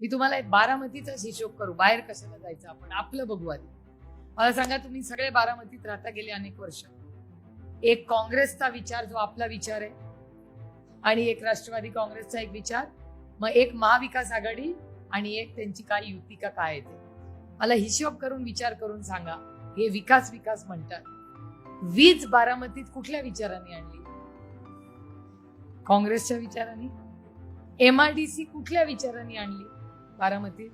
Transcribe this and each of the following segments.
मी तुम्हाला एक बारामतीचाच हिशोब करू. बाहेर कशाला जायचं? आपण आपलं बघू आधी. मला सांगा तुम्ही सगळे बारामतीत राहता गेले अनेक वर्ष. एक काँग्रेसचा विचार जो आपला विचार आहे आणि एक राष्ट्रवादी काँग्रेसचा एक विचार मग एक महाविकास आघाडी आणि एक त्यांची काय युती का काय येते मला हिशोब करून विचार करून सांगा. हे विकास विकास म्हणतात. वीज बारामतीत कुठल्या विचाराने आणली? काँग्रेसच्या विचाराने? एमआरडीसी कुठल्या विचाराने आणली? बारामतीत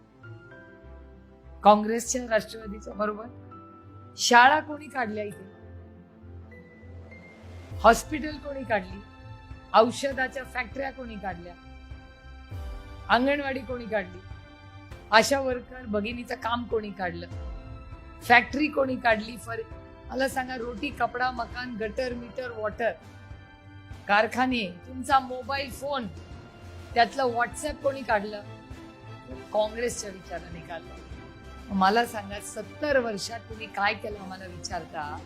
काँग्रेसच्या राष्ट्रवादीच्या बरोबर? शाळा कोणी काढल्या इथे? हॉस्पिटल कोणी काढली? औषधाच्या फॅक्टऱ्या कोणी काढल्या? अंगणवाडी कोणी काढली? आशा वर्कर भगिनीचं काम कोणी काढलं? फॅक्टरी कोणी काढली? फर मला सांगा रोटी कपडा मकान गटर मीटर वॉटर कारखाने तुमचा मोबाईल फोन त्यातलं व्हॉट्सअप कोणी काढलं? काँग्रेसच्या विचाराने काढलं मला सांगा सत्तर वर्षात तुम्ही काय केलं आम्हाला विचारता?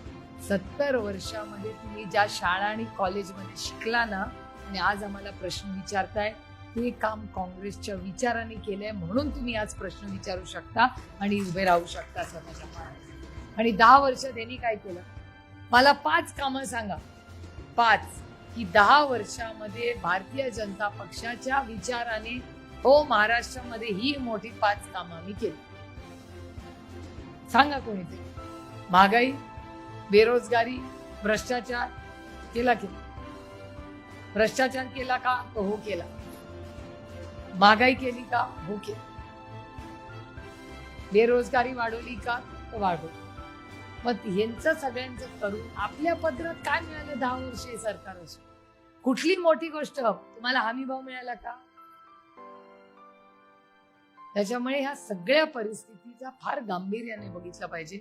सत्तर वर्षामध्ये तुम्ही ज्या शाळा आणि कॉलेजमध्ये शिकला ना आणि आज आम्हाला प्रश्न विचारताय ते काम काँग्रेसच्या विचाराने केलंय म्हणून तुम्ही आज प्रश्न विचारू शकता आणि उभे राहू शकता स्वतःच्या पायावर. आणि दहा वर्ष त्यांनी काय केलं? मला पाच कामं सांगा. पाच. की दहा वर्षामध्ये भारतीय जनता पक्षाच्या विचाराने हो महाराष्ट्रामध्ये ही मोठी पाच कामं आम्ही केली. सांगा कोणीतरी. महागाई बेरोजगारी भ्रष्टाचार केला केला भ्रष्टाचार केला का? तो हो केला. महागाई केली का? हो केली. बेरोजगारी वाढवली का? तर वाढवली. मग यांचं सगळ्यांचं करून आपल्या पदरात काय मिळालं दहा वर्षे सरकार असो कुठली मोठी गोष्ट? तुम्हाला हमी भाव मिळाला का? त्याच्यामुळे ह्या सगळ्या परिस्थितीचा फार गांभीर्याने बघितलं पाहिजे.